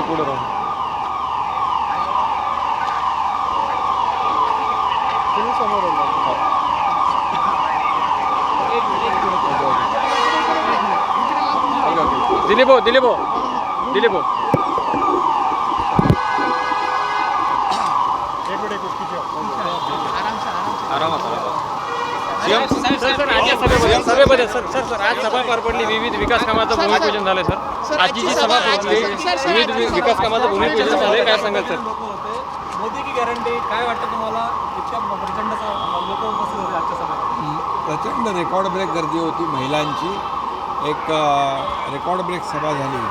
पुढं पुढं राहा तुम्ही समोर येणार. Okay, okay. दिलीप भाऊ दिलीप सभेमध्ये सभेमध्ये सर सर सर आज सभा पार पडली विविध विकास कामाचं भूमिपूजन झालं सर. आजची जी सभा विविध विकास कामाचं भूमिपूजन झालं काय सांगाल सर? मोदी की गॅरंटी काय वाटतं तुम्हाला? इतक्या प्रचंड लोक उपस्थित होते आजच्या सभेत. प्रचंड रेकॉर्ड ब्रेक गर्दी होती महिलांची. एक रेकॉर्ड ब्रेक सभा झाली.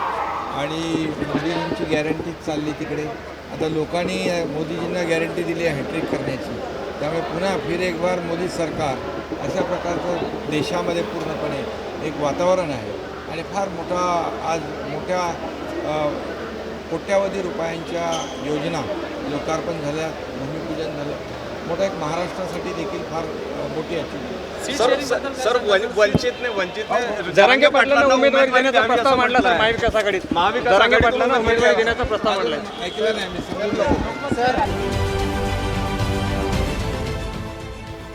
आणि मोदीजींची गॅरंटी चालली तिकडे. आता लोकांनी मोदीजींना गॅरंटी दिली आहे हॅट्रिक करण्याची. त्यामुळे पुन्हा फिर एक बार मोदी सरकार अशा प्रकारचं देशामध्ये पूर्णपणे एक वातावरण आहे. आणि फार मोठा आज मोठ्या कोट्यावधी रुपयांच्या योजना लोकार्पण झाल्या भूमिपूजन झालं. मोठा एक महाराष्ट्रासाठी देखील फार मोठी अचीवमेंट सर वंचितने वंचितने जरांगे पाटलांना उमेदवारी उमेदवारी देण्याचा द्यावी प्रस्ताव मांडला सर. महाविकास आघाडीत महाविकास उमेदवारी. देण्याचा प्रस्ताव मांडलाय ऐकलं नाही मी